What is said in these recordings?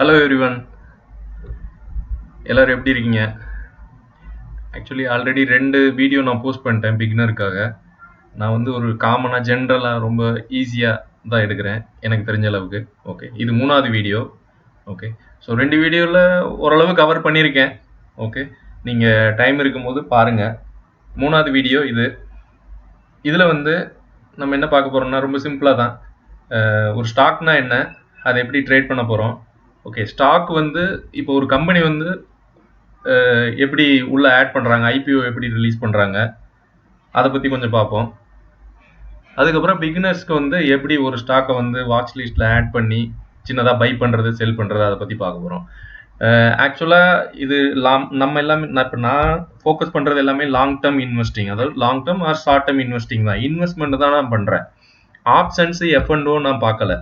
Hello everyone எல்லோரும் எப்படி இருக்கீங்க? ஆக்சுவலி ஆல்ரெடி ரெண்டு வீடியோ நான் போஸ்ட் பண்ணிட்டேன் பிகினருக்காக நான் வந்து ஒரு காமனாக ஜென்ரலாக ரொம்ப ஈஸியாக தான் எடுக்கிறேன் எனக்கு தெரிஞ்ச அளவுக்கு. ஓகே இது மூணாவது வீடியோ ஓகே ஸோ ரெண்டு வீடியோவில் ஓரளவு கவர் பண்ணியிருக்கேன். ஓகே நீங்கள் டைம் இருக்கும்போது பாருங்கள் மூணாவது வீடியோ இது. இதில் வந்து நம்ம என்ன பார்க்க போகிறோம்னா ரொம்ப சிம்பிளாக தான். ஒரு ஸ்டாக்னா என்ன? அதை எப்படி ட்ரேட் பண்ண போகிறோம் ஓகே ஸ்டாக் வந்து இப்போ ஒரு கம்பெனி வந்து எப்படி உள்ள ஆட் பண்ணுறாங்க ஐபிஓ எப்படி ரிலீஸ் பண்ணுறாங்க அதை பற்றி கொஞ்சம் பார்ப்போம் அதுக்கப்புறம் பிகினர்ஸ்க்கு வந்து எப்படி ஒரு ஸ்டாக்கை வந்து வாட்ச் லிஸ்ட்டில் ஆட் பண்ணி சின்னதாக பை பண்ணுறது செல் பண்ணுறது அதை பற்றி பார்க்க போகிறோம் ஆக்சுவலாக இது லாம் நம்ம எல்லாமே நான் இப்போ நான் ஃபோக்கஸ் பண்ணுறது எல்லாமே லாங் டேர்ம் இன்வெஸ்டிங் அதாவது long term or short term investing தான். இன்வெஸ்ட்மெண்ட் தான் நான் பண்ணுறேன் ஆப்ஷன்ஸு எஃப் அண்ட் நான் பார்க்கல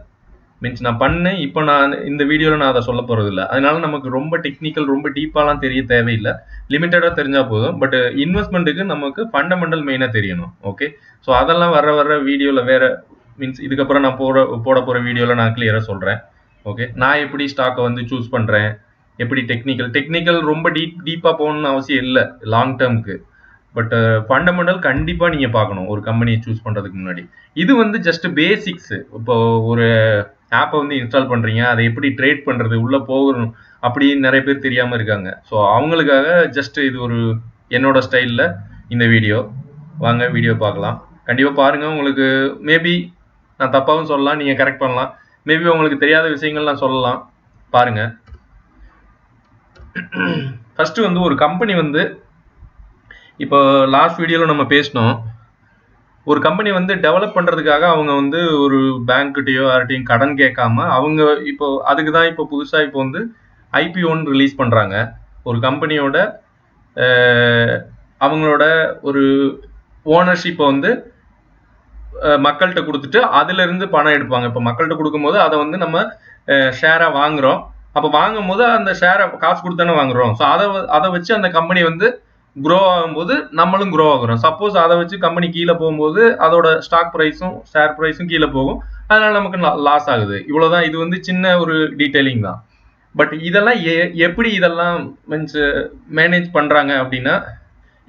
மீன்ஸ் நான் பண்ணேன் இப்போ நான் இந்த வீடியோவில் நான் அதை சொல்ல போகிறது இல்லை அதனால நமக்கு ரொம்ப டெக்னிக்கல் ரொம்ப டீப்பாலாம் தெரிய தேவையில்லை. லிமிட்டடாக தெரிஞ்சால் போதும். பட் இன்வெஸ்ட்மெண்ட்டுக்கு நமக்கு ஃபண்டமெண்டல் மெயினாக தெரியணும். ஓகே ஸோ அதெல்லாம் வர வர வீடியோவில் வேறு மீன்ஸ் இதுக்கப்புறம் நான் போட போட போகிற வீடியோவில் நான் கிளியராக சொல்கிறேன் ஓகே நான் எப்படி ஸ்டாக்கை வந்து சூஸ் பண்ணுறேன் எப்படி டெக்னிக்கல் டெக்னிக்கல் ரொம்ப டீப் டீப்பாக போகணும்னு அவசியம் இல்லை. லாங் டேர்முக்கு பட் ஃபண்டமெண்டல் uh, கண்டிப்பாக நீங்கள் பார்க்கணும். ஒரு கம்பெனியை சூஸ் பண்ணுறதுக்கு முன்னாடி. இது வந்து ஜஸ்ட் பேசிக்ஸு இப்போ ஒரு ஆப்பை வந்து இன்ஸ்டால் பண்ணுறீங்க அதை எப்படி ட்ரேட் பண்ணுறது உள்ளே போகணும் அப்படின்னு நிறைய பேர் தெரியாமல் இருக்காங்க. ஸோ அவங்களுக்காக ஜஸ்ட் இது ஒரு என்னோட ஸ்டைலில் இந்த வீடியோ வாங்க வீடியோ பார்க்கலாம். கண்டிப்பாக பாருங்கள் உங்களுக்கு மேபி நான் தப்பாகவும் சொல்லலாம் நீங்கள் கரெக்ட் பண்ணலாம். மேபி உங்களுக்கு தெரியாத விஷயங்கள் நான் சொல்லலாம். பாருங்கள் ஃபஸ்ட்டு வந்து ஒரு கம்பெனி வந்து இப்போ லாஸ்ட் வீடியோவில் நம்ம பேசினோம். ஒரு கம்பெனி வந்து டெவலப் பண்ணுறதுக்காக அவங்க வந்து ஒரு பேங்க்கிட்டையோ யார்கிட்டையும் கடன் கேட்காம அவங்க இப்போ அதுக்கு தான் இப்போ புதுசாக இப்போ வந்து ஐபிஓன்னு ரிலீஸ் பண்ணுறாங்க ஒரு கம்பெனியோட அவங்களோட ஒரு ஓனர்ஷிப்பை வந்து மக்கள்கிட்ட கொடுத்துட்டு அதுலேருந்து பணம் எடுப்பாங்க. இப்போ மக்கள்கிட்ட கொடுக்கும்போது அதை வந்து நம்ம ஷேராக வாங்குகிறோம் அப்போ வாங்கும் போது அந்த ஷேரை காசு கொடுத்தானே வாங்குறோம். ஸோ அதை அதை வச்சு அந்த கம்பெனி வந்து க்ரோ ஆகும்போது நம்மளும் க்ரோ ஆகுறோம். சப்போஸ் அதை வச்சு கம்பெனி கீழே போகும்போது அதோட ஸ்டாக் ப்ரைஸும் ஷேர் ப்ரைஸும் கீழே போகும். அதனால நமக்கு லாஸ் ஆகுது. இவ்வளோதான் இது வந்து சின்ன ஒரு டீட்டெயிலிங் தான். பட் இதெல்லாம் எப்படி இதெல்லாம் மீன்ஸ் மேனேஜ் பண்ணுறாங்க அப்படின்னா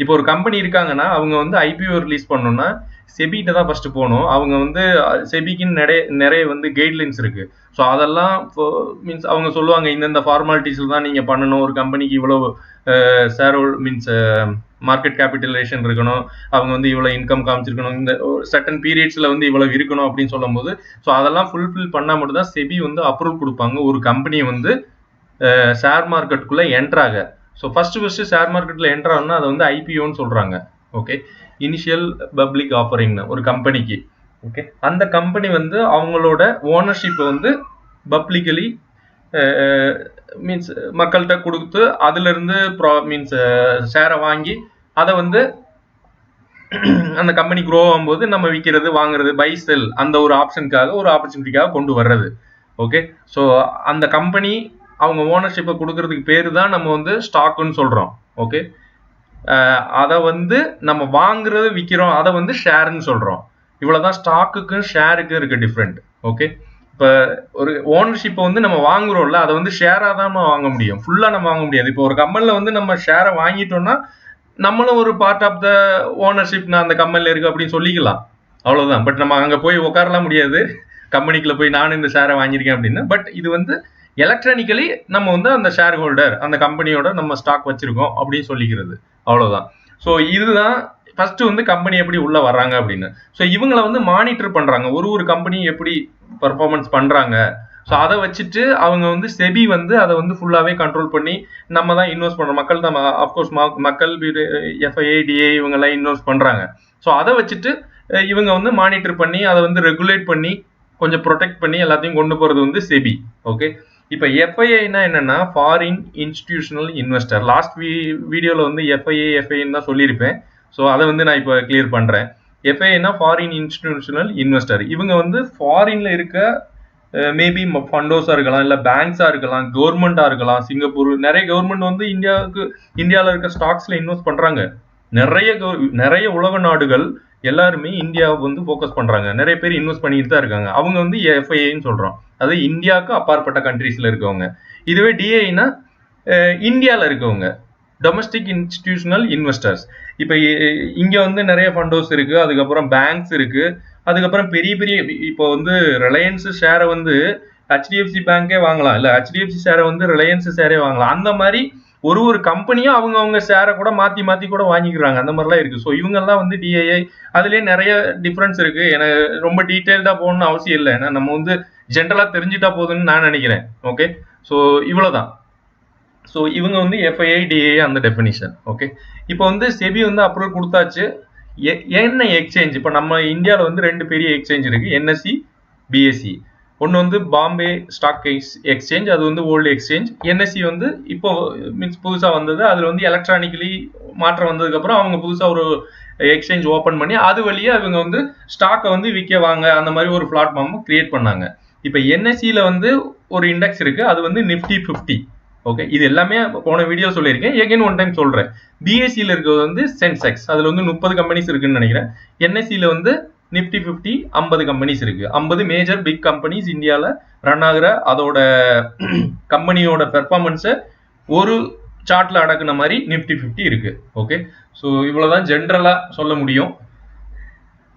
இப்போ ஒரு கம்பெனி இருக்காங்கன்னா அவங்க வந்து ஐபிஓ ரிலீஸ் பண்ணோன்னா செபிகிட்ட தான் ஃபர்ஸ்ட் போகணும். அவங்க வந்து செபிக்குன்னு நிறைய நிறைய வந்து கைட்லைன்ஸ் இருக்கு. ஸோ அதெல்லாம் மீன்ஸ் அவங்க சொல்லுவாங்க இந்தந்த ஃபார்மாலிட்டிஸில் தான் நீங்கள் பண்ணணும். ஒரு கம்பெனிக்கு இவ்வளோ ஷேர் மீன்ஸ் மார்க்கெட் கேபிட்டலேஷன் இருக்கணும். அவங்க வந்து இவ்வளோ இன்கம் காமிச்சிருக்கணும். இந்த சட்டன் பீரியட்ஸில் வந்து இவ்வளோ இருக்கணும் அப்படின்னு சொல்லும் போது ஸோ அதெல்லாம் ஃபுல்ஃபில் பண்ணால் மட்டும் தான் செபி வந்து அப்ரூவ் கொடுப்பாங்க. ஒரு கம்பெனி வந்து ஷேர் மார்க்கெட்டுக்குள்ளே என்ட்ராக ஸோ ஃபஸ்ட்டு ஃபஸ்ட்டு ஷேர் மார்க்கெட்டில் என்ட்ராகணும்னா அதை வந்து ஐபிஓன்னு சொல்கிறாங்க ஓகே இனிஷியல் பப்ளிக் ஆஃபரிங்னு ஒரு கம்பெனிக்கு ஓகே அந்த கம்பெனி வந்து அவங்களோட ஓனர்ஷிப்பை வந்து பப்ளிக்கலி மீன்ஸ் மக்கள்கிட்ட கொடுத்து அதுலேருந்து ப்ரா மீன்ஸ் ஷேரை வாங்கி அதை வந்து அந்த கம்பெனி க்ரோ ஆகும்போது நம்ம விற்கிறது வாங்குறது பை செல் அந்த ஒரு ஆப்ஷனுக்காக ஒரு ஆப்பர்ச்சுனிட்டிக்காக கொண்டு வர்றது. ஓகே ஸோ அந்த கம்பெனி அவங்க ஓனர்ஷிப்பை கொடுக்கறதுக்கு பேர் தான் நம்ம வந்து ஸ்டாக்குன்னு சொல்கிறோம் ஓகே அதை வந்து நம்ம வாங்குறது விற்கிறோம் அதை வந்து ஷேர்னு சொல்கிறோம் இவ்வளோதான் ஸ்டாக்குக்கும் ஷேருக்கும் இருக்குது டிஃப்ரெண்ட் ஓகே இப்போ ஒரு ஓனர்ஷிப்பை வந்து நம்ம வாங்குறோம்ல அதை வந்து ஷேராக தான் நம்ம வாங்க முடியும். ஃபுல்லாக நம்ம வாங்க முடியாது. இப்போ ஒரு கம்பெனியில் வந்து நம்ம ஷேரை வாங்கிட்டோம்னா நம்மளும் ஒரு பார்ட் ஆஃப் த ஓனர்ஷிப் நான் அந்த கம்பெனியில் இருக்கு அப்படின்னு சொல்லிக்கலாம். அவ்வளோதான் பட் நம்ம அங்கே போய் உட்காரலாம் முடியாது. கம்பெனிக்குள்ளே போய் நானும் இந்த ஷேரை வாங்கியிருக்கேன் அப்படின்னு. பட் இது வந்து எலக்ட்ரானிக்கலி நம்ம வந்து அந்த ஷேர் ஹோல்டர் அந்த கம்பெனியோட நம்ம ஸ்டாக் வச்சிருக்கோம் அப்படின்னு சொல்லிக்கிறது. அவ்வளோதான் ஸோ இதுதான் ஃபர்ஸ்ட் வந்து கம்பெனி எப்படி உள்ள வர்றாங்க அப்படின்னு. ஸோ இவங்களை வந்து மானிட்டர் பண்றாங்க. ஒரு ஒரு கம்பெனி எப்படி பர்ஃபார்மன்ஸ் பண்றாங்க. ஸோ அதை வச்சுட்டு அவங்க வந்து செபி வந்து அதை வந்து ஃபுல்லாகவே கண்ட்ரோல் பண்ணி நம்ம தான் இன்வெஸ்ட் பண்ணுறோம் மக்கள் தான் அஃப்கோர்ஸ் மக்கள் எஃப்ஐஏடிஏ இவங்கெல்லாம் இன்வெஸ்ட் பண்ணுறாங்க ஸோ அதை வச்சுட்டு இவங்க வந்து மானிட்டர் பண்ணி அதை வந்து ரெகுலேட் பண்ணி கொஞ்சம் ப்ரொடெக்ட் பண்ணி எல்லாத்தையும் கொண்டு போகிறது வந்து செபி ஓகே இப்போ எஃப்ஐஐனா என்னன்னா ஃபாரின் இன்ஸ்டிடியூஷனல் இன்வெஸ்டர் லாஸ்ட் வீ வீடியோவில் வந்து எஃப்ஐஏ எஃப்ஐன்னு தான் சொல்லியிருப்பேன். ஸோ அதை வந்து நான் இப்போ கிளியர் பண்ணுறேன் எஃப்ஐஏனா ஃபாரின் இன்ஸ்டிடியூஷனல் இன்வெஸ்டர் இவங்க வந்து ஃபாரின்ல இருக்க மேபி ஃபண்டோஸாக இருக்கலாம் இல்லை பேங்க்ஸாக இருக்கலாம் கவர்மெண்ட்டாக இருக்கலாம் சிங்கப்பூர் நிறைய கவர்மெண்ட் வந்து இந்தியாவுக்கு இந்தியாவில் இருக்க ஸ்டாக்ஸில் இன்வெஸ்ட் பண்ணுறாங்க நிறைய நிறைய உலக நாடுகள் எல்லாருமே இந்தியாவை வந்து ஃபோக்கஸ் பண்றாங்க. நிறைய பேர் இன்வெஸ்ட் பண்ணிட்டு தான் இருக்காங்க. அவங்க வந்து எஃப்ஐஏன்னு சொல்றோம். அது இந்தியாவுக்கு அப்பாற்பட்ட கண்ட்ரீஸ்ல இருக்கவங்க. இதுவே டிஐனா இந்தியாவில் இருக்கவங்க. டொமஸ்டிக் இன்ஸ்டிடியூஷனல் இன்வெஸ்டர்ஸ் இப்போ இங்க வந்து நிறைய ஃபண்டோஸ் இருக்கு. அதுக்கப்புறம் பேங்க்ஸ் இருக்கு. அதுக்கப்புறம் பெரிய பெரிய இப்போ வந்து ரிலையன்ஸ் ஷேரை வந்து ஹெச்டிஎஃப்சி பேங்கே வாங்கலாம். இல்லை ஹெச்டிஎஃப்சி ஷேரை வந்து ரிலையன்ஸ் ஷேரே வாங்கலாம். அந்த மாதிரி ஒரு ஒரு கம்பெனியும் அவங்க அவங்க ஷேரை கூட மாத்தி மாத்தி கூட வாங்கிக்கிறாங்க. அந்த மாதிரிலாம் இருக்கு. ஸோ இவங்கெல்லாம் வந்து டிஐஐ அதுலயே நிறைய டிஃபரன்ஸ் இருக்கு. எனக்கு ரொம்ப டீட்டெயில்டா போகணும்னு அவசியம் இல்லை. ஏன்னா நம்ம வந்து ஜென்ரலா தெரிஞ்சுட்டா போதும்னு நான் நினைக்கிறேன். ஓகே ஸோ இவ்வளவுதான். ஸோ இவங்க வந்து எஃப்ஐஐ டிஏ அந்த டெஃபினிஷன் ஓகே இப்போ வந்து செபி வந்து அப்ரூவல் கொடுத்தாச்சு. என்ன எக்ஸ்சேஞ்ச் இப்போ நம்ம இந்தியாவில் வந்து ரெண்டு பெரிய எக்ஸ்சேஞ்ச் இருக்கு. என்எஸ்சி பிஎஸ்சி ஒன்று வந்து பாம்பே ஸ்டாக் எக்ஸ்சேஞ்ச் அது வந்து ஓல்டு எக்ஸ்சேஞ்ச் என்எஸ்சி வந்து இப்போ மீன்ஸ் புதுசாக வந்தது. அதில் வந்து எலக்ட்ரானிக்கலி மாற்றம் வந்ததுக்கப்புறம் அவங்க புதுசாக ஒரு எக்ஸ்சேஞ்ச் ஓப்பன் பண்ணி அது வழியாக அவங்க வந்து ஸ்டாக்கை வந்து விற்க வாங்க அந்த மாதிரி ஒரு பிளாட்ஃபார்ம் கிரியேட் பண்ணாங்க. இப்போ என்எஸ்சியில் வந்து ஒரு இண்டெக்ஸ் இருக்குது அது வந்து நிஃப்டி ஃபிஃப்டி ஓகே இது எல்லாமே போன வீடியோ சொல்லியிருக்கேன். எகைன் ஒன் டைம் சொல்கிறேன் பிஎஸ்சியில் இருக்கிறது வந்து சென்செக்ஸ் அதில் வந்து முப்பது கம்பெனிஸ் இருக்குன்னு நினைக்கிறேன். என்எஸ்சியில் வந்து நிஃப்டி ஃபிஃப்டி ஐம்பது கம்பெனிஸ் இருக்கு. ஐம்பது மேஜர் பிக் கம்பெனிஸ் இந்தியாவில் ரன் ஆகிற அதோட கம்பெனியோட பெர்ஃபார்மன்ஸை ஒரு சார்ட்ல அடக்குன மாதிரி நிஃப்டி ஃபிஃப்டி இருக்கு. ஓகே ஸோ இவ்வளோதான் ஜென்ரலாக சொல்ல முடியும்.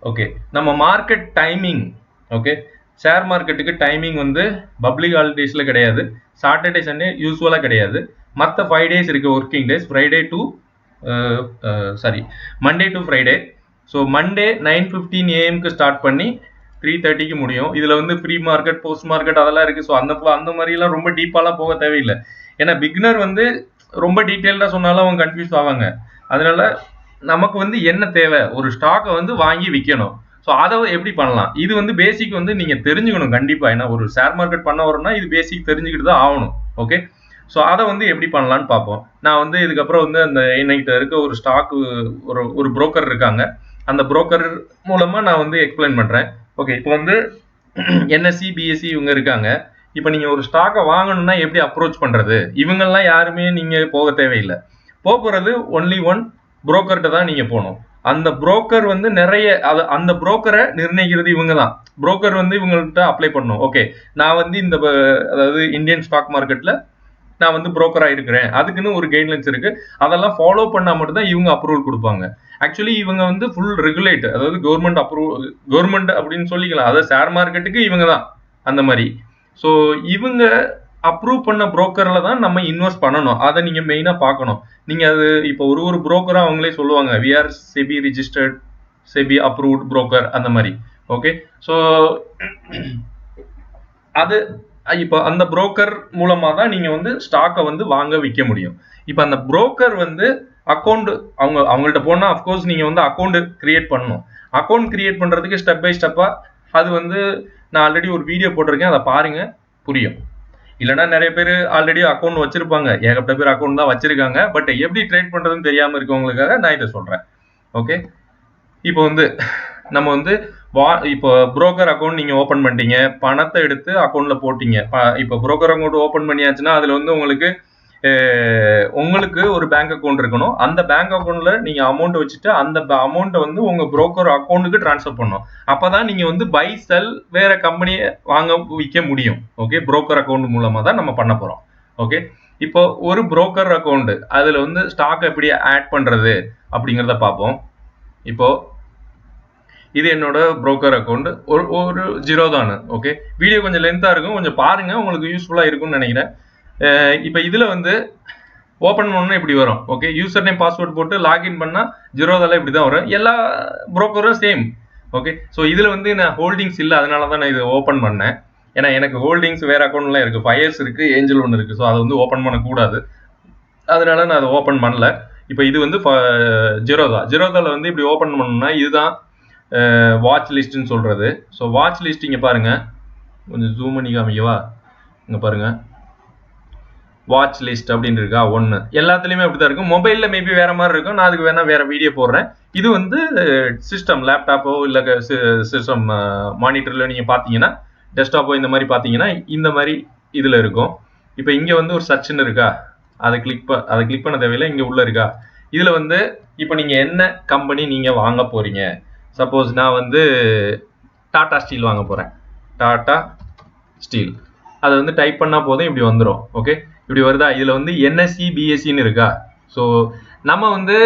ஓகே நம்ம மார்க்கெட் டைமிங் ஓகே ஷேர் மார்க்கெட்டுக்கு டைமிங் வந்து பப்ளிக் ஹாலிடேஸில் கிடையாது. சாட்டர்டே சண்டே யூஸ்வலாக கிடையாது. மற்ற ஃபைவ் டேஸ் இருக்கு working days Friday to sorry Monday to Friday so Monday nine fifteen ஏஎம்க்கு start பண்ணி த்ரீ தேர்ட்டிக்கு முடியும். இதில் வந்து ப்ரீ மார்க்கெட் போஸ்ட் மார்க்கெட் அதெல்லாம் இருக்குது ஸோ அந்த அந்த மாதிரிலாம் ரொம்ப டீப்பாலாம் போக தேவையில்லை. ஏன்னா பிக்னர் வந்து ரொம்ப டீட்டெயில்டாக சொன்னாலும் அவங்க கன்ஃபியூஸ் ஆவாங்க. அதனால நமக்கு வந்து என்ன தேவை? ஒரு ஸ்டாக்கை வந்து வாங்கி விற்கணும் ஸோ அதை எப்படி பண்ணலாம்? இது வந்து பேசிக் வந்து நீங்கள் தெரிஞ்சுக்கணும் கண்டிப்பாக ஏன்னா ஒரு ஷேர் மார்க்கெட் பண்ண வரோம்னா இது பேசிக் தெரிஞ்சுக்கிட்டு தான் ஆகணும். ஓகே ஸோ அதை வந்து எப்படி பண்ணலான்னு பார்ப்போம். நான் வந்து இதுக்கப்புறம் வந்து அந்த என்கிட்ட இருக்க ஒரு ஸ்டாக்கு ஒரு ஒரு புரோக்கர் இருக்காங்க. அந்த புரோக்கர் மூலமா நான் வந்து எக்ஸ்பிளைன் பண்றேன். ஓகே இப்போ வந்து என்எஸ்சி பிஎஸ்சி இவங்க இருக்காங்க. இப்போ நீங்க ஒரு ஸ்டாக்கை வாங்கணும்னா எப்படி அப்ரோச் பண்றது? இவங்கெல்லாம் யாருமே நீங்க போக தேவையில்லை. போக ஒன்லி ஒன் புரோக்கர்கிட்ட தான் நீங்க போகணும். அந்த புரோக்கர் வந்து நிறைய அது அந்த புரோக்கரை நிர்ணயிக்கிறது இவங்க தான் புரோக்கர் வந்து இவங்கள்ட்ட அப்ளை பண்ணும் ஓகே நான் வந்து இந்த அதாவது இந்தியன் ஸ்டாக் மார்க்கெட்ல நான் வந்து புரோக்கராக இருக்கிறேன் அதுக்குன்னு ஒரு கைட்லைன்ஸ் இருக்கு. அதெல்லாம் ஃபாலோ பண்ணால் மட்டும்தான் இவங்க அப்ரூவல் கொடுப்பாங்க. ஆக்சுவலி இவங்க வந்து ஃபுல் ரெகுலேட் அதாவது கவர்மெண்ட் அப்ரூவ் கவர்மெண்ட் அப்படின்னு சொல்லிக்கலாம். அதாவது ஷேர் மார்க்கெட்டுக்கு இவங்க தான் அந்த மாதிரி. ஸோ இவங்க அப்ரூவ் பண்ண புரோக்கர்ல தான் நம்ம இன்வெஸ்ட் பண்ணணும். அதை நீங்க மெயினா பார்க்கணும். நீங்க அது இப்போ ஒரு ஒரு புரோக்கரா அவங்களே சொல்லுவாங்க we are SEBI registered SEBI approved broker அந்த மாதிரி. ஓகே ஸோ அது இப்போ அந்த புரோக்கர் மூலமா தான் நீங்க வந்து ஸ்டாக்கை வந்து வாங்க விற்க முடியும். இப்போ அந்த புரோக்கர் வந்து அக்கௌண்ட் அவங்க அவங்கள்ட்ட போனா அஃப்கோர்ஸ் நீங்க வந்து அக்கௌண்ட் கிரியேட் பண்ணணும். அக்கௌண்ட் கிரியேட் பண்றதுக்கு ஸ்டெப் பை ஸ்டெப்பா அது வந்து நான் ஆல்ரெடி ஒரு வீடியோ போட்டிருக்கேன் அதை பாருங்க புரியும். இல்லைன்னா நிறைய பேர் ஆல்ரெடி அக்கௌண்ட் வச்சிருப்பாங்க. ஏகப்பட்ட பேர் அக்கௌண்ட் தான் வச்சிருக்காங்க. பட் எப்படி ட்ரேட் பண்றதுன்னு தெரியாம இருக்கவங்களுக்காக நான் இதை சொல்றேன். ஓகே இப்போ வந்து நம்ம வந்து வா இப்போ புரோக்கர் அக்கௌண்ட் நீங்கள் ஓப்பன் பண்ணிட்டீங்க பணத்தை எடுத்து அக்கௌண்ட்ல போட்டீங்க. ப- இப்போ புரோக்கர் அக்கௌண்ட் ஓப்பன் பண்ணியாச்சுன்னா அதில் வந்து உங்களுக்கு உங்களுக்கு ஒரு பேங்க் அக்கௌண்ட் இருக்கணும். அந்த பேங்க் அக்கௌண்ட்ல நீங்க அமௌண்ட் வச்சுட்டு அந்த அமௌண்ட்டை வந்து உங்க புரோக்கர் அக்கௌண்ட்டுக்கு ட்ரான்ஸ்ஃபர் பண்ணணும். அப்பதான் நீங்க வந்து பை செல் வேற கம்பெனியை வாங்க விற்க முடியும். ஓகே புரோக்கர் அக்கௌண்ட் மூலமா தான் நம்ம பண்ண போறோம். ஓகே இப்போ ஒரு புரோக்கர் அக்கௌண்ட் அதுல வந்து ஸ்டாக் எப்படி ஆட் பண்றது அப்படிங்கிறத பார்ப்போம். இப்போ இது என்னோட புரோக்கர் அக்கௌண்ட் ஒரு ஒரு ஜீரோ தானு ஓகே வீடியோ கொஞ்சம் லென்த்தாக இருக்கும். கொஞ்சம் பாருங்க உங்களுக்கு யூஸ்ஃபுல்லாக இருக்கும்னு நினைக்கிறேன். இப்போ இதில் வந்து ஓப்பன் பண்ணணும் இப்படி வரும் ஓகே யூசர் நேம் பாஸ்வேர்ட் போட்டு லாகின் பண்ணால் ஜீரோதெல்லாம் இப்படி தான் வரும். எல்லா புரோக்கரும் சேம் ஓகே ஸோ இதில் வந்து நான் ஹோல்டிங்ஸ் இல்லை அதனால தான் நான் இது ஓப்பன் பண்ணேன். ஏன்னா எனக்கு ஹோல்டிங்ஸ் வேறு அக்கௌண்ட்லாம் இருக்குது ஃபைவ் இயர்ஸ் இருக்குது ஏஞ்சல் ஒன்று இருக்குது ஸோ அதை வந்து ஓப்பன் பண்ணக்கூடாது. அதனால நான் அதை ஓப்பன் பண்ணல. இப்போ இது வந்து ஜீரோதா ஜீரோதாவில் வந்து இப்படி ஓப்பன் பண்ணணும்னா இதுதான் வாட்ச் லிஸ்ட்னு சொல்கிறது ஸோ வாட்ச் லிஸ்ட் இங்கே பாருங்கள் கொஞ்சம் ஜூம் பண்ணி காமிக்கவா? இங்கே பாருங்கள் வாட்ச் லிஸ்ட் அப்படின்னு இருக்கா? ஒன்று எல்லாத்துலேயுமே அப்படி தான் இருக்கும் மொபைலில் மேபி வேற மாதிரி இருக்கும். நான் அதுக்கு வேணால் வேறு வீடியோ போடுறேன். இது வந்து சிஸ்டம் லேப்டாப்போ இல்லை சிஸ்டம் மானிட்டரில் நீங்கள் பார்த்தீங்கன்னா டெஸ்க்டாப்போ இந்த மாதிரி பார்த்தீங்கன்னா இந்த மாதிரி இதில் இருக்கும். இப்போ இங்கே வந்து ஒரு சர்ச்னு இருக்கா? அதை கிளிக் ப அதை கிளிக் பண்ண தேவையில்லை. இங்கே உள்ளே இருக்கா? இதில் வந்து இப்போ நீங்கள் என்ன கம்பெனி நீங்கள் வாங்க போகிறீங்க சப்போஸ் நான் வந்து டாட்டா ஸ்டீல் வாங்க போகிறேன் டாட்டா ஸ்டீல் அதை வந்து டைப் பண்ணால் போதும் இப்படி வந்துடும் ஓகே இப்படி வருதா? இதில் வந்து என்எஸ்சி பிஎஸ்சின்னு இருக்கா? ஸோ நம்ம வந்து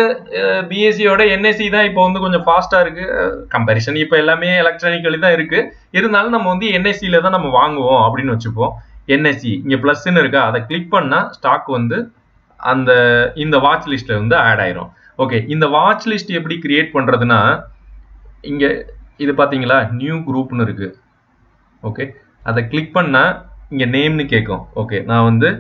பிஎஸ்சியோட என்எஸ்சி தான் இப்போ வந்து கொஞ்சம் ஃபாஸ்ட்டாக இருக்குது கம்பேரிசன் இப்போ எல்லாமே எலக்ட்ரானிக்கலி தான் இருக்குது இருந்தாலும் நம்ம வந்து என்எஸ்சியில் தான் நம்ம வாங்குவோம் அப்படின்னு வச்சுப்போம். என்எஸ்சி இங்கே ப்ளஸ்ன்னு இருக்கா? அதை கிளிக் பண்ணால் ஸ்டாக் வந்து அந்த இந்த வாட்ச் லிஸ்ட்டில் வந்து ஆட் ஆயிரும். ஓகே இந்த வாட்ச் லிஸ்ட் எப்படி கிரியேட் பண்ணுறதுன்னா இங்கே இது பார்த்தீங்களா நியூ குரூப்னு இருக்குது ஓகே அதை கிளிக் பண்ணால் இங்கே நேம்னு கேட்கும் ஓகே நான் வந்து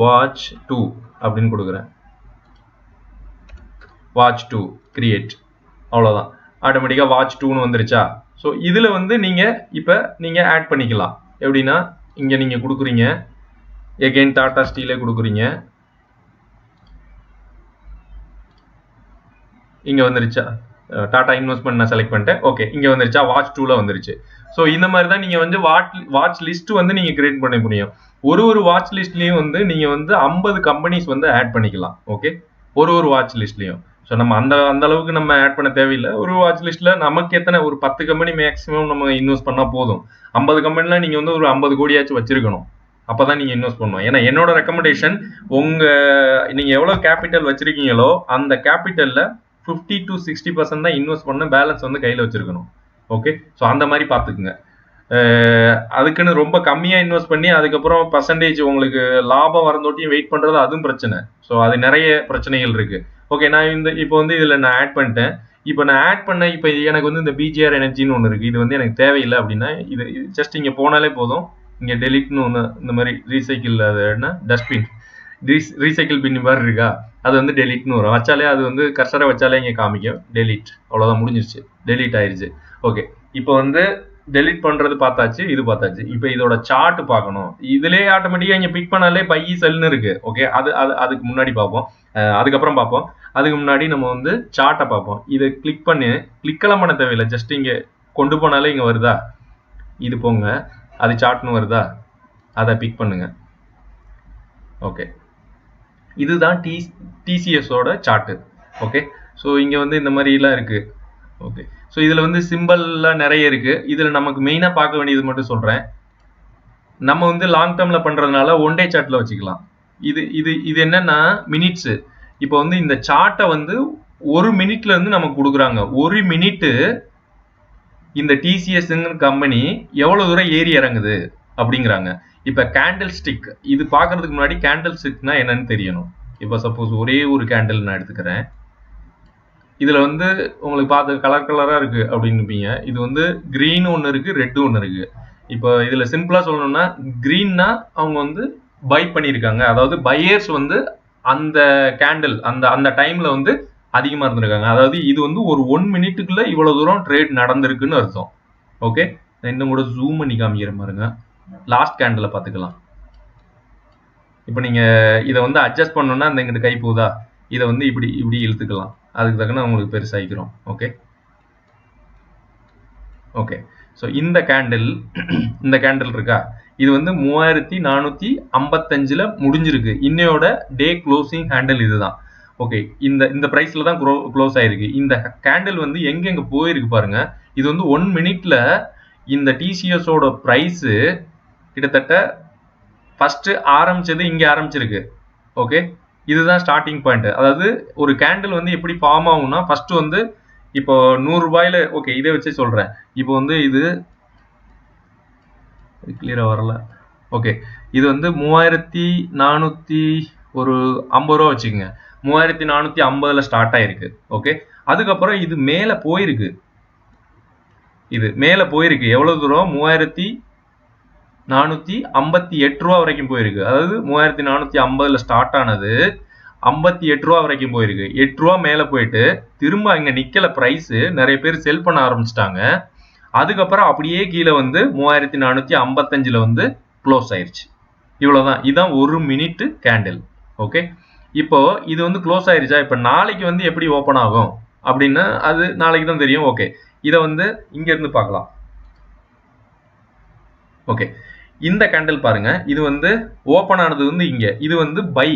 வாட்ச் டூ அப்படின்னு கொடுக்குறேன். வாட்ச் டூ கிரியேட் அவ்வளோதான் ஆட்டோமேட்டிக்காக வாட்ச் டூன்னு வந்துருச்சா? ஸோ இதில் வந்து நீங்கள் இப்போ நீங்கள் ஆட் பண்ணிக்கலாம். எப்படின்னா இங்கே நீங்கள் கொடுக்குறீங்க. எகெயின் டாடா ஸ்டீலே கொடுக்குறீங்க. இங்கே வந்துருச்சா? டாடா இன்வெஸ்ட்மெண்ட் நான் செலக்ட் பண்ணிட்டேன். ஓகே இங்கே வந்துருச்சா? வாட்ச் டூவில் வந்துருச்சு. ஸோ இந்த மாதிரி தான் நீங்கள் வந்து வாட்ச் வாட்ச் லிஸ்ட் வந்து நீங்கள் கிரியேட் பண்ண முடியும். ஒரு ஒரு வாட்ச் லிஸ்ட்லேயும் வந்து நீங்கள் வந்து ஐம்பது கம்பெனிஸ் வந்து ஆட் பண்ணிக்கலாம். ஓகே ஒரு ஒரு வாட்ச் லிஸ்ட்லேயும் ஸோ நம்ம அந்த அந்த அளவுக்கு நம்ம ஆட் பண்ண தேவையில்லை. ஒரு வாட்ச் லிஸ்ட்டில் நமக்கு எத்தனை ஒரு பத்து கம்பெனி மேக்ஸிமம் நம்ம இன்வெஸ்ட் பண்ணால் போதும். ஐம்பது கம்பெனிலாம் நீங்கள் வந்து ஒரு ஐம்பது கோடியாச்சும் வச்சிருக்கணும். அப்போ தான் நீங்கள் இன்வெஸ்ட் பண்ணணும் ஏன்னா என்னோட ரெக்கமெண்டேஷன் உங்கள் நீங்கள் எவ்வளோ கேபிட்டல் வச்சுருக்கீங்களோ அந்த கேபிட்டலில் ஃபிஃப்டி டு சிக்ஸ்டி பர்சன்ட் தான் இன்வெஸ்ட் பண்ண பேலன்ஸ் வந்து கையில் வச்சிருக்கணும். ஓகே ஸோ அந்த மாதிரி பார்த்துக்குங்க. அதுக்குன்னு ரொம்ப கம்மியாக இன்வெஸ்ட் பண்ணி அதுக்கப்புறம் பர்சன்டேஜ் உங்களுக்கு லாபம் வரந்தோட்டியும் வெயிட் பண்ணுறது அதுவும் பிரச்சனை. ஸோ அது நிறைய பிரச்சனைகள் இருக்குது ஓகே நான் இந்த இப்போ வந்து இதில் நான் ஆட் பண்ணிட்டேன். இப்போ நான் ஆட் பண்ண இப்போ எனக்கு வந்து இந்த பிஜிஆர் எனர்ஜின்னு ஒன்று இருக்குது இது வந்து எனக்கு தேவையில்லை அப்படின்னா இது ஜஸ்ட் இங்கே போனாலே போதும். இங்கே டெலிட்னு ஒன்று இந்த மாதிரி ரீசைக்கிள் அது என்ன? டஸ்ட்பின் ரீஸ் ரீசைக்கிள் பின் மாதிரி இருக்கா? அது வந்து டெலிட்னு வரும். வச்சாலே அது வந்து கர்சரை வச்சாலே இங்கே காமிக்கும். டெலிட் அவ்வளோதான் முடிஞ்சிருச்சு. டெலிட் ஆயிடுச்சு ஓகே இப்போ வந்து டெலிட் பண்ணுறது பார்த்தாச்சு இது பார்த்தாச்சு. இப்போ இதோட சார்ட் பார்க்கணும். இதுலேயே ஆட்டோமேட்டிக்காக இங்கே பிக் பண்ணாலே பை செல்னு இருக்கு. ஓகே அது அது அதுக்கு முன்னாடி பார்ப்போம். அதுக்கப்புறம் பார்ப்போம். அதுக்கு முன்னாடி நம்ம வந்து சார்ட்டை பார்ப்போம். இதை கிளிக் பண்ணி. கிளிக்கெல்லாம் பண்ண தேவையில்லை. ஜஸ்ட் இங்கே கொண்டு போனாலே இங்கே வருதா? இது போங்க. அது சார்ட்னு வருதா? அதை பிக் பண்ணுங்க. ஓகே இதுதான் டி டிசிஎஸோட சார்ட்டு ஓகே ஸோ இங்கே வந்து இந்த மாதிரிலாம் இருக்குது ஓகே ஸோ இதில் வந்து சிம்பிள்லாம் நிறைய இருக்குது இதில் நமக்கு மெயினாக பார்க்க வேண்டியது மட்டும் சொல்கிறேன் நம்ம வந்து லாங் டேர்மில் பண்ணுறதுனால ஒன் டே சார்ட்டில் வச்சுக்கலாம். இது இது இது என்னென்னா மினிட்ஸு இப்போ வந்து இந்த சார்ட்டை வந்து ஒரு மினிட்ல இருந்து நமக்கு கொடுக்குறாங்க. ஒரு மினிட்டு இந்த டிசிஎஸ்ங்கிற கம்பெனி எவ்வளோ தூரம் ஏறி இறங்குது அப்படிங்கிறாங்க. இப்போ கேண்டில் ஸ்டிக் இது பார்க்கறதுக்கு முன்னாடி கேண்டில் ஸ்டிக்னா என்னன்னு தெரியணும். இப்போ சப்போஸ் ஒரே ஒரு கேண்டில் நான் எடுத்துக்கிறேன். இதில் வந்து உங்களுக்கு பார்த்து கலர் கலராக இருக்குது அப்படின்னுப்பீங்க. இது வந்து க்ரீன் ஒன்று இருக்குது ரெட்டு ஒன்று இருக்குது இப்போ இதில் சிம்பிளாக சொல்லணும்னா க்ரீன்னா அவங்க வந்து பை பண்ணியிருக்காங்க. அதாவது பையர்ஸ் வந்து அந்த கேண்டில் அந்த அந்த டைமில் வந்து அதிகமாக இருந்திருக்காங்க. அதாவது இது வந்து ஒரு ஒன் மினிட்டுக்குள்ளே இவ்வளோ தூரம் ட்ரேட் நடந்திருக்குன்னு அர்த்தம். ஓகே நான் இன்னும் கூட ஜூம் பண்ணி காமிக்கிற மாதிரிங்க லாஸ்ட் கேண்டில் பார்த்துக்கலாம் இப்போ நீங்கள் இதை வந்து அட்ஜஸ்ட் பண்ணணும்னா இந்த எங்கிட்ட கை போகுதா? இதை வந்து இப்படி இப்படி இழுத்துக்கலாம். அதுக்கு தக்கன உங்களுக்கு பெருசாகிக்கிறோம் ஓகே ஓகே ஸோ இந்த கேண்டில் இந்த கேண்டில் இருக்கா? இது வந்து மூவாயிரத்தி நானூற்றி ஐம்பத்தஞ்சில் முடிஞ்சிருக்கு. இன்னையோட டே க்ளோசிங் ஹேண்டில் இதுதான். ஓகே இந்த இந்த ப்ரைஸில் தான் க்ளோ க்ளோஸ் ஆயிருக்கு. இந்த கேண்டில் வந்து எங்கெங்கே போயிருக்கு பாருங்க. இது வந்து ஒன் மினிட்ல இந்த டிசிஎஸோட ப்ரைஸு கிட்டத்தட்ட ஃபஸ்ட்டு ஆரம்பிச்சது இங்கே ஆரம்பிச்சிருக்கு. ஓகே இதுதான் ஸ்டார்டிங் பாயிண்ட் அதாவது ஒரு கேண்டில் வந்து எப்படி ஃபார்ம் ஆகும்னா ஃபஸ்ட்டு வந்து இப்போ நூறுரூபாயில் ஓகே இதை வச்சு சொல்கிறேன் இப்போ வந்து இது கிளியராக வரல. ஓகே இது வந்து மூவாயிரத்தி நானூற்றி ஒரு ஐம்பது ரூபா வச்சுக்கோங்க. மூவாயிரத்தி நானூற்றி ஐம்பதில் ஸ்டார்ட் ஆகிருக்கு ஓகே அதுக்கப்புறம் இது மேலே போயிருக்கு. இது மேலே போயிருக்கு. எவ்வளோ தூரம்? மூவாயிரத்தி நானூத்தி ஐம்பத்தி எட்டு ரூபா வரைக்கும் போயிருக்கு. அதாவது மூவாயிரத்தி நானூத்தி ஐம்பதுல ஸ்டார்ட் ஆனது ஐம்பத்தி எட்டு ரூபா வரைக்கும் போயிருக்கு. எட்டு ரூபா மேல போயிட்டு திரும்ப அங்க நிக்கல பிரைஸ் நிறைய பேர் செல் பண்ண ஆரம்பிச்சிட்டாங்க. அதுக்கப்புறம் அப்படியே கீழே வந்து மூவாயிரத்தி நானூத்தி ஐம்பத்தஞ்சுல வந்து க்ளோஸ் ஆயிருச்சு. இவ்வளவுதான். இதுதான் ஒரு மினிட் கேண்டில் ஓகே இப்போ இது வந்து க்ளோஸ் ஆயிருச்சா? இப்போ நாளைக்கு வந்து எப்படி ஓப்பன் ஆகும்? அப்படின்னா அது நாளைக்கு தான் தெரியும். ஓகே இதை வந்து இங்க இருந்து பார்க்கலாம். ஓகே இந்த கேண்டில் பாருங்க. இது வந்து ஓப்பன் ஆனது வந்து இங்க. இது வந்து பை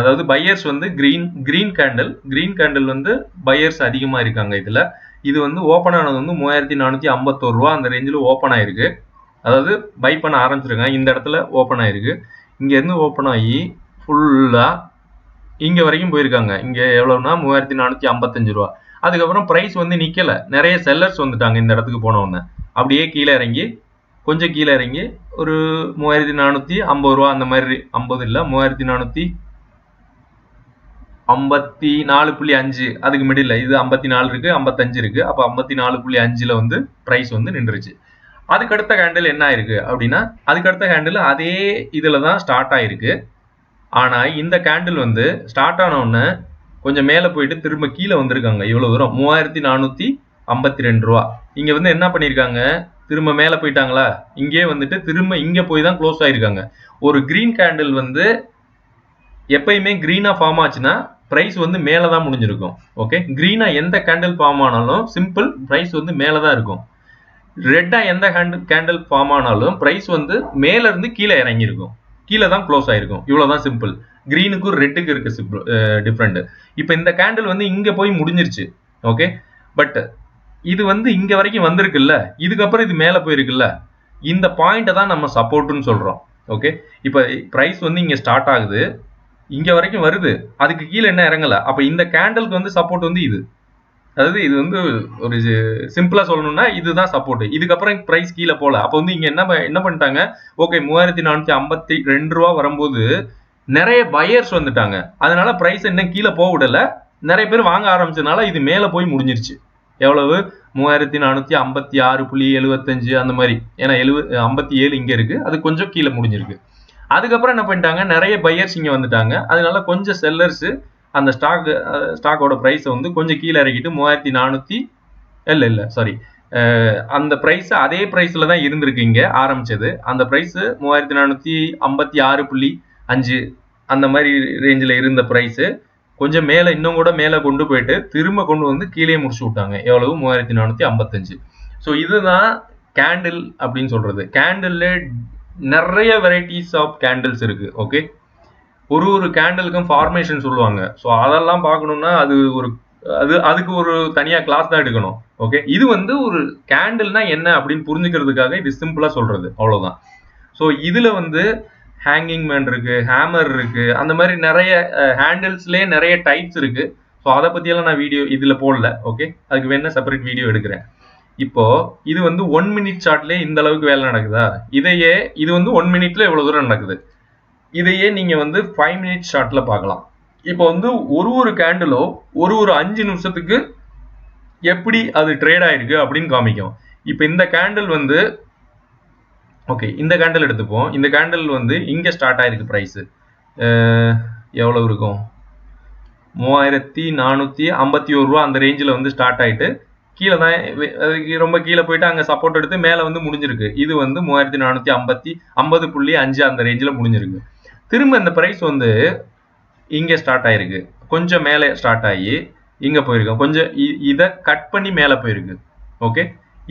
அதாவது பையர்ஸ் வந்து green green candle green candle வந்து பையர்ஸ் அதிகமாக இருக்காங்க இதில். இது வந்து ஓப்பன் ஆனது வந்து மூவாயிரத்தி நானூற்றி ஐம்பத்தோரு ரூபா. அந்த ரேஞ்சில் ஓப்பன் ஆயிருக்கு. அதாவது பை பண்ண ஆரம்பிச்சிருக்காங்க. இந்த இடத்துல ஓப்பன் ஆயிருக்கு. இங்கேருந்து ஓப்பன் ஆகி ஃபுல்லாக இங்கே வரைக்கும் போயிருக்காங்க. இங்கே எவ்வளோனா மூவாயிரத்தி நானூற்றி ஐம்பத்தஞ்சு ரூபா. அதுக்கப்புறம் ப்ரைஸ் வந்து நிற்கலை நிறைய செல்லர்ஸ் வந்துட்டாங்க இந்த இடத்துக்கு போன உடனே அப்படியே கீழே இறங்கி கொஞ்சம் கீழே இறங்கி ஒரு மூவாயிரத்தி நானூற்றி ஐம்பது ரூபா அந்த மாதிரி ஐம்பது இல்லை மூவாயிரத்தி நானூற்றி ஐம்பத்தி நாலு புள்ளி அஞ்சு அதுக்கு மிடில் இது ஐம்பத்தி நாலு இருக்கு ஐம்பத்தஞ்சு இருக்கு அப்போ ஐம்பத்தி நாலு புள்ளி அஞ்சுல வந்து ப்ரைஸ் வந்து நின்றுச்சு. அதுக்கடுத்த ஹேண்டில் என்ன ஆயிருக்கு அப்படின்னா அதுக்கடுத்த ஹேண்டில் அதே இதில் தான் ஸ்டார்ட் ஆயிருக்கு. ஆனால் இந்த கேண்டில் வந்து ஸ்டார்ட் ஆனவுடனே கொஞ்சம் மேலே போயிட்டு திரும்ப கீழே வந்திருக்காங்க இவ்வளோ தூரம் மூவாயிரத்தி நானூற்றி ஐம்பத்தி ரெண்டு ரூபா. இங்கே வந்து என்ன பண்ணியிருக்காங்க திரும்ப மேலே போயிட்டாங்களா? இங்கே வந்துட்டு திரும்ப இங்கே போய் தான் க்ளோஸ் ஆயிருக்காங்க. ஒரு க்ரீன் கேண்டில் வந்து எப்பயுமே க்ரீனாக ஃபார்ம் ஆச்சுன்னா ப்ரைஸ் வந்து மேலே தான் முடிஞ்சிருக்கும். ஓகே க்ரீனாக எந்த கேண்டில் ஃபார்ம் ஆனாலும் சிம்பிள் ப்ரைஸ் வந்து மேலே தான் இருக்கும். ரெட்டாக எந்த ஹேண்டில் கேண்டில் ஃபார்ம் ஆனாலும் ப்ரைஸ் வந்து மேலேருந்து கீழே இறங்கியிருக்கும். கீழே தான் க்ளோஸ் ஆயிருக்கும். இவ்வளவுதான் சிம்பிள் க்ரீனுக்கும் ரெட்டுக்கு இருக்கு சிம்பிள் டிஃப்ரெண்ட் இப்போ இந்த கேண்டில் வந்து இங்கே போய் முடிஞ்சிருச்சு. ஓகே பட் இது வந்து இங்க வரைக்கும் வந்திருக்குல்ல? இதுக்கப்புறம் இது மேல போயிருக்குல்ல? இந்த பாயிண்ட்டை தான் நம்ம சப்போர்ட்னு சொல்றோம். ஓகே இப்போ ப்ரைஸ் வந்து இங்க ஸ்டார்ட் ஆகுது. இங்க வரைக்கும் வருது. அதுக்கு கீழே என்ன இறங்கல? அப்ப இந்த கேண்டலுக்கு வந்து சப்போர்ட் வந்து இது. அதாவது இது வந்து ஒரு சிம்பிளா சொல்லணும்னா இதுதான் சப்போர்ட் இதுக்கப்புறம் பிரைஸ் கீழே போல அப்போ வந்து இங்க என்ன என்ன பண்ணிட்டாங்க? ஓகே மூவாயிரத்தி நானூத்தி ஐம்பத்தி ரெண்டு ரூபா வரும்போது நிறைய பையர்ஸ் வந்துட்டாங்க. அதனால பிரைஸ் என்ன கீழே போக விடல நிறைய பேர் வாங்க ஆரம்பிச்சதுனால இது மேல போய் முடிஞ்சிருச்சு. எவ்வளவு? மூவாயிரத்தி நானூத்தி ஐம்பத்தி ஆறு புள்ளி எழுபத்தஞ்சு அந்த மாதிரி. ஏன்னா எழுவ ஐம்பத்தி ஏழு இங்க இருக்கு. அது கொஞ்சம் கீழே முடிஞ்சிருக்கு. அதுக்கப்புறம் என்ன பண்ணிட்டாங்க? நிறைய பையர்ஸ் இங்க வந்துட்டாங்க. அதனால கொஞ்சம் செல்லர்ஸ் அந்த ஸ்டாக் ஸ்டாக்கோட ப்ரைஸை வந்து கொஞ்சம் கீழே இறக்கிட்டு மூவாயிரத்தி நானூத்தி இல்லை இல்லை சாரி அந்த ப்ரைஸ் அதே ப்ரைஸில் தான் இருந்திருக்கு இங்க ஆரம்பிச்சது. அந்த ப்ரைஸ் மூவாயிரத்தி நானூத்தி ஐம்பத்தி ஆறு புள்ளி அஞ்சு அந்த மாதிரி ரேஞ்சில் இருந்த ப்ரைஸு கொஞ்சம் மேல இன்னும் கூட மேல கொண்டு போயிட்டு திரும்ப கொண்டு வந்து கீழே முடிச்சு விட்டாங்க. எவ்வளவு? மூவாயிரத்தி நானூத்தி ஐம்பத்தஞ்சு. ஸோ இதுதான் கேண்டில் அப்படின்னு சொல்றது. கேண்டில்ல நிறைய வெரைட்டிஸ் ஆஃப் கேண்டில்ஸ் இருக்கு ஓகே ஒரு ஒரு கேண்டிலுக்கும் ஃபார்மேஷன் சொல்லுவாங்க. ஸோ அதெல்லாம் பார்க்கணும்னா அது ஒரு அது அதுக்கு ஒரு தனியா கிளாஸ் தான் எடுக்கணும் ஓகே இது வந்து ஒரு கேண்டில்னா என்ன அப்படின்னு புரிஞ்சுக்கிறதுக்காக இது சிம்பிளா சொல்றது. அவ்வளவுதான். ஸோ இதுல வந்து ஹேங்கிங் மேன் இருக்கு ஹேமர் இருக்கு அந்த மாதிரி நிறைய ஹேண்டில்ஸ்லேயே நிறைய டைப்ஸ் இருக்கு. ஸோ அதை பற்றியெல்லாம் நான் வீடியோ இதில் போடல ஓகே அதுக்கு வேணா செப்பரேட் வீடியோ எடுக்கிறேன். இப்போ இது வந்து ஒன் மினிட் ஷார்ட்லயே இந்த அளவுக்கு வேலை நடக்குதா? இதையே இது வந்து ஒன் மினிட்ல இவ்வளோ தூரம் நடக்குது. இதையே நீங்க வந்து ஃபைவ் மினிட் ஷார்ட்ல பார்க்கலாம். இப்போ வந்து ஒரு ஒரு கேண்டிலோ ஒரு ஒரு அஞ்சு நிமிஷத்துக்கு எப்படி அது ட்ரேட் ஆயிருக்கு அப்படின்னு காமிக்கும். இப்போ இந்த கேண்டில் வந்து ஓகே இந்த கேண்டில் எடுத்துப்போம். இந்த கேண்டில் வந்து இங்கே ஸ்டார்ட் ஆயிருக்கு ப்ரைஸ் எவ்வளோ இருக்கும்? மூவாயிரத்தி நானூற்றி ஐம்பத்தி ஒரு ரூபா அந்த ரேஞ்சில் வந்து ஸ்டார்ட் ஆகிட்டு கீழே தான் அதுக்கு ரொம்ப கீழே போயிட்டு அங்கே சப்போர்ட் எடுத்து மேலே வந்து முடிஞ்சிருக்கு. இது வந்து மூவாயிரத்தி நானூற்றி ஐம்பத்தி ஐம்பது புள்ளி அஞ்சு அந்த ரேஞ்சில் முடிஞ்சிருக்கு. திரும்ப இந்த ப்ரைஸ் வந்து இங்கே ஸ்டார்ட் ஆயிருக்கு. கொஞ்சம் மேலே ஸ்டார்ட் ஆகி இங்கே போயிருக்கு. கொஞ்சம் இதை கட் பண்ணி மேலே போயிருக்கு. ஓகே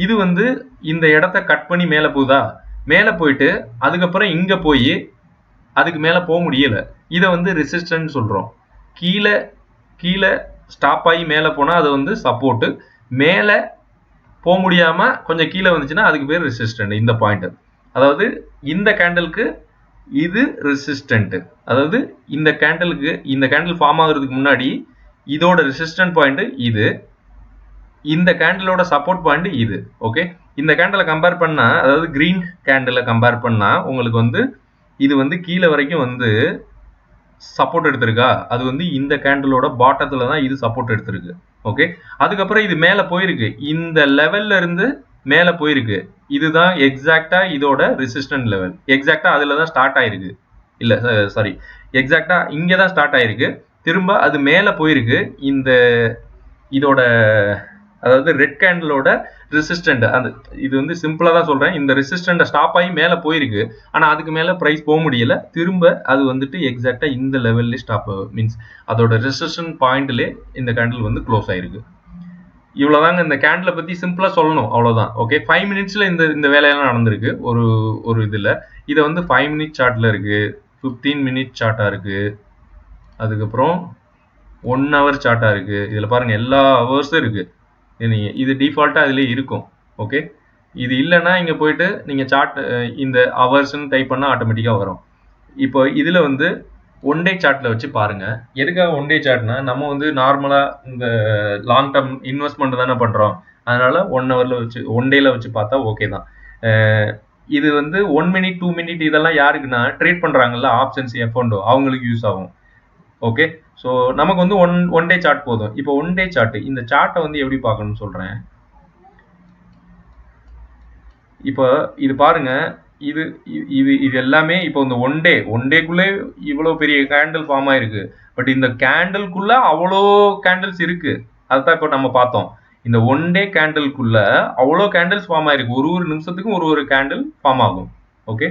இது வந்து இந்த இடத்த கட் பண்ணி மேலே போகுதா? மேலே போயிட்டு அதுக்கப்புறம் இங்கே போய் அதுக்கு மேலே போக முடியல. இதை வந்து ரெசிஸ்டன்ட் சொல்கிறோம் கீழே கீழே ஸ்டாப் ஆகி மேலே போனால் அது வந்து சப்போர்ட்டு மேலே போக முடியாமல் கொஞ்சம் கீழே வந்துச்சுன்னா அதுக்கு பேர் ரெசிஸ்டன்ட் இந்த பாயிண்ட் அதாவது இந்த கேண்டலுக்கு இது ரெசிஸ்டண்ட்டு அதாவது இந்த கேண்டலுக்கு இந்த கேண்டில் ஃபார்ம் ஆகுறதுக்கு முன்னாடி இதோட ரெசிஸ்டன்ட் பாயிண்ட் இது. இந்த கேண்டிலோட சப்போர்ட் பாயிண்ட் இது. ஓகே இந்த கேண்டிலை கம்பேர் பண்ணால் அதாவது கிரீன் கேண்டிலை கம்பேர் பண்ணால் உங்களுக்கு வந்து இது வந்து கீழே வரைக்கும் வந்து சப்போர்ட் எடுத்திருக்கா? அது வந்து இந்த கேண்டிலோட பாட்டத்தில் தான் இது சப்போர்ட் எடுத்திருக்கு. ஓகே அதுக்கப்புறம் இது மேலே போயிருக்கு. இந்த லெவல்ல இருந்து மேலே போயிருக்கு. இதுதான் எக்ஸாக்டா இதோட ரெசிஸ்டன்ட் லெவல் எக்ஸாக்டா அதில் தான் ஸ்டார்ட் ஆயிருக்கு. இல்லை சாரி எக்ஸாக்டா இங்கே தான் ஸ்டார்ட் ஆயிருக்கு. திரும்ப அது மேலே போயிருக்கு. இந்த இதோட அதாவது ரெட் கேண்டிலோட ரெசிஸ்டண்ட் அந்த இது வந்து சிம்பிளா தான் சொல்றேன். இந்த ரெசிஸ்டன்ட் ஸ்டாப் ஆகி மேல போயிருக்கு. ஆனா அதுக்கு மேல பிரைஸ் போக முடியல. திரும்ப அது வந்துட்டு எக்ஸாக்டா இந்த லெவல்ல ஸ்டாப் மீன்ஸ் அதோட ரெசிஸ்டன்ட் பாயிண்ட்ல இந்த கேண்டில் வந்து க்ளோஸ் ஆயிருக்கு. இவ்வளவுதாங்க இந்த கேண்டிலை பத்தி சிம்பிளா சொல்லணும். அவ்வளவுதான். ஓகே ஃபைவ் மினிட்ஸ்ல இந்த இந்த வேலையெல்லாம் நடந்திருக்கு. ஒரு ஒரு இதுல. இதை வந்து ஃபைவ் மினிட் சார்ட்ல இருக்கு. ஃபிஃப்டீன் மினிட் சார்ட்டா இருக்கு. அதுக்கப்புறம் ஒன் ஹவர் சார்ட்டாக இருக்குது இதில் பாருங்கள் எல்லா ஹவர்ஸும் இருக்குது நீங்கள் இது டிஃபால்ட்டாக அதிலே இருக்கும் ஓகே இது இல்லைன்னா இங்கே போயிட்டு நீங்கள் சார்ட் இந்த ஹவர்ஸ்ன்னு டைப் பண்ணால் ஆட்டோமேட்டிக்காக வரும். இப்போ இதில் வந்து ஒன் டே சார்ட்டில் வச்சு பாருங்கள் எதுக்காக ஒன் டே சார்ட்னா நம்ம வந்து நார்மலாக இந்த லாங் டேர்ம் இன்வெஸ்ட்மெண்ட் தானே பண்ணுறோம் அதனால் ஒன் ஹவரில் வச்சு ஒன் டேயில் வச்சு பார்த்தா ஓகே தான். இது வந்து ஒன் மினிட் டூ மினிட் இதெல்லாம் யாருக்குன்னா ட்ரேட் பண்ணுறாங்கல்ல ஆப்ஷன்ஸ் எஃபோண்டோ அவங்களுக்கு யூஸ் ஆகும் ஓகே ஸோ நமக்கு வந்து ஒன் ஒன் டே சார்ட் போதும். இப்போ ஒன் டே சார்ட் இந்த சார்ட்டை வந்து எப்படி பார்க்கணும்னு சொல்கிறேன் இப்போ இது பாருங்க இது இது இது எல்லாமே இப்போ இந்த ஒன் டே ஒன் டேக்குள்ளே இவ்வளோ பெரிய கேண்டில் ஃபார்ம் ஆயிருக்கு. பட் இந்த கேண்டில்குள்ள அவ்வளோ கேண்டில்ஸ் இருக்கு. அதுதான் இப்போ நம்ம பார்த்தோம். இந்த ஒன் டே கேண்டில்குள்ள அவ்வளோ கேண்டில்ஸ் ஃபார்ம் ஆயிருக்கு. ஒரு ஒரு நிமிஷத்துக்கும் ஒரு ஒரு கேண்டில் ஃபார்ம் ஆகும். ஓகே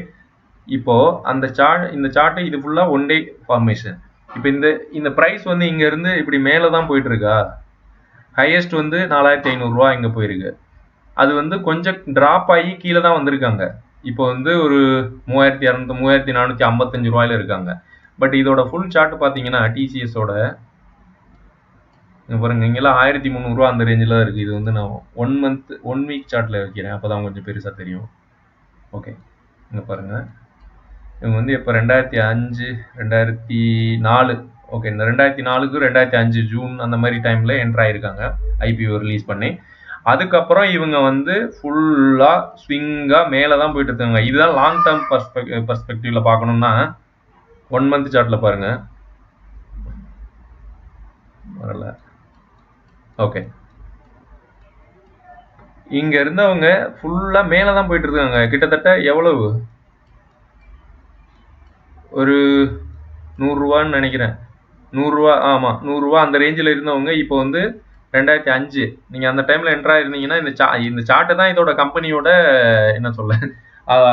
இப்போ அந்த சார்ட் இந்த சார்ட்டு இது ஃபுல்லாக ஒன் டே ஃபார்மேஷன் இப்போ இந்த இந்த பிரைஸ் வந்து இங்க இருந்து இப்படி மேலே தான் போயிட்டு இருக்கா ஹையஸ்ட் வந்து நாலாயிரத்தி ஐநூறுரூவா இங்க போயிருக்கு. அது வந்து கொஞ்சம் டிராப் ஆகி கீழே தான் வந்திருக்காங்க. இப்போ வந்து ஒரு மூவாயிரத்தி இரநூத்தி மூவாயிரத்தி நானூற்றி ஐம்பத்தஞ்சு ரூபாயில இருக்காங்க. பட் இதோட ஃபுல் சார்ட் பார்த்தீங்கன்னா டிசிஎஸோட பாருங்க இங்கெல்லாம் ஆயிரத்தி முந்நூறுரூவா அந்த ரேஞ்சில் தான் இருக்குது இது வந்து நான் ஒன் மந்த் ஒன் வீக் சார்ட்டில் வைக்கிறேன். அப்போ தான் கொஞ்சம் பெருசாக தெரியும். ஓகே இங்கே பாருங்கள் இவங்க வந்து இப்போ ரெண்டாயிரத்தி அஞ்சு ரெண்டாயிரத்தி நாலு. ஓகே இந்த ரெண்டாயிரத்தி நாலுக்கு ரெண்டாயிரத்தி அஞ்சு ஜூன் அந்த மாதிரி டைமில் என்ட்ரு ஆயிருக்காங்க. ஐபிஓ ரிலீஸ் பண்ணி. அதுக்கப்புறம் இவங்க வந்து ஃபுல்லாக ஸ்விங்காக மேலே தான் போயிட்டு இருக்காங்க. இதுதான் லாங் டேர்ம் பர்ஸ்பெக் பர்ஸ்பெக்டிவில் பார்க்கணும்னா ஒன் மந்த் சார்ட்டில் பாருங்க. வரல. ஓகே இங்க இருந்தவங்க ஃபுல்லா மேல தான் போயிட்டு இருக்காங்க. கிட்டத்தட்ட எவ்வளவு? ஒரு நூறுரூவான்னு நினைக்கிறேன். நூறுரூவா ஆமாம் நூறுரூவா அந்த ரேஞ்சில் இருந்தவங்க இப்போ வந்து ரெண்டாயிரத்தி அஞ்சு. நீங்கள் அந்த டைமில் என்ட்ரா இருந்தீங்கன்னா இந்த சா இந்த சார்ட்டு தான் இதோட கம்பெனியோட என்ன சொல்ல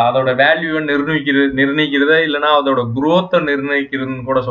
அதோட வேல்யூவை நிர்ணயிக்கிறது நிர்ணயிக்கிறதா இல்லைனா அதோட குரோத்தை நிர்ணயிக்கிறதுன்னு கூட சொல்லலாம்.